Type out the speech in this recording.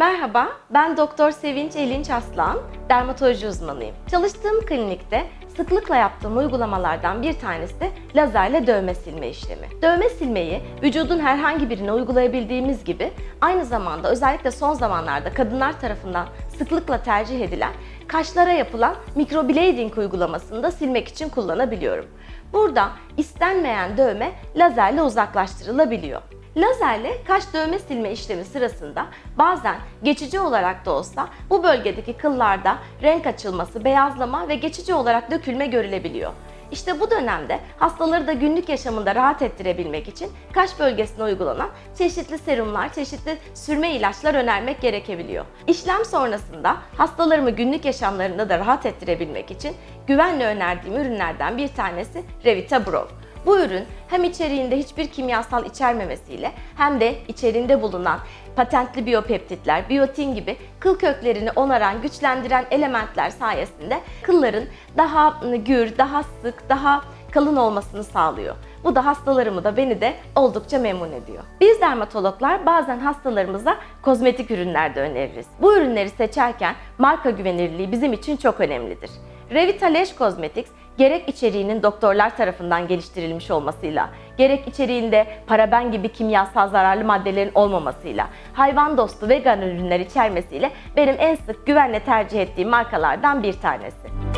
Merhaba, ben Doktor Sevinç Elinç Aslan, dermatoloji uzmanıyım. Çalıştığım klinikte sıklıkla yaptığım uygulamalardan bir tanesi de lazerle dövme silme işlemi. Dövme silmeyi vücudun herhangi birine uygulayabildiğimiz gibi aynı zamanda özellikle son zamanlarda kadınlar tarafından sıklıkla tercih edilen kaşlara yapılan microblading uygulamasını da silmek için kullanabiliyorum. Burada istenmeyen dövme lazerle uzaklaştırılabiliyor. Lazerle kaş dövme silme işlemi sırasında bazen geçici olarak da olsa bu bölgedeki kıllarda renk açılması, beyazlama ve geçici olarak dökülme görülebiliyor. İşte bu dönemde hastaları da günlük yaşamında rahat ettirebilmek için kaş bölgesine uygulanan çeşitli serumlar, çeşitli sürme ilaçlar önermek gerekebiliyor. İşlem sonrasında hastalarımı günlük yaşamlarında da rahat ettirebilmek için güvenle önerdiğim ürünlerden bir tanesi Revita Brow. Bu ürün hem içeriğinde hiçbir kimyasal içermemesiyle hem de içeriğinde bulunan patentli biyopeptitler, biyotin gibi kıl köklerini onaran, güçlendiren elementler sayesinde kılların daha gür, daha sık, daha kalın olmasını sağlıyor. Bu da hastalarımı da beni de oldukça memnun ediyor. Biz dermatologlar bazen hastalarımıza kozmetik ürünler de öneririz. Bu ürünleri seçerken marka güvenilirliği bizim için çok önemlidir. Revita Lash Cosmetics gerek içeriğinin doktorlar tarafından geliştirilmiş olmasıyla, gerek içeriğinde paraben gibi kimyasal zararlı maddelerin olmamasıyla, hayvan dostu vegan ürünler içermesiyle benim en sık güvenle tercih ettiğim markalardan bir tanesi.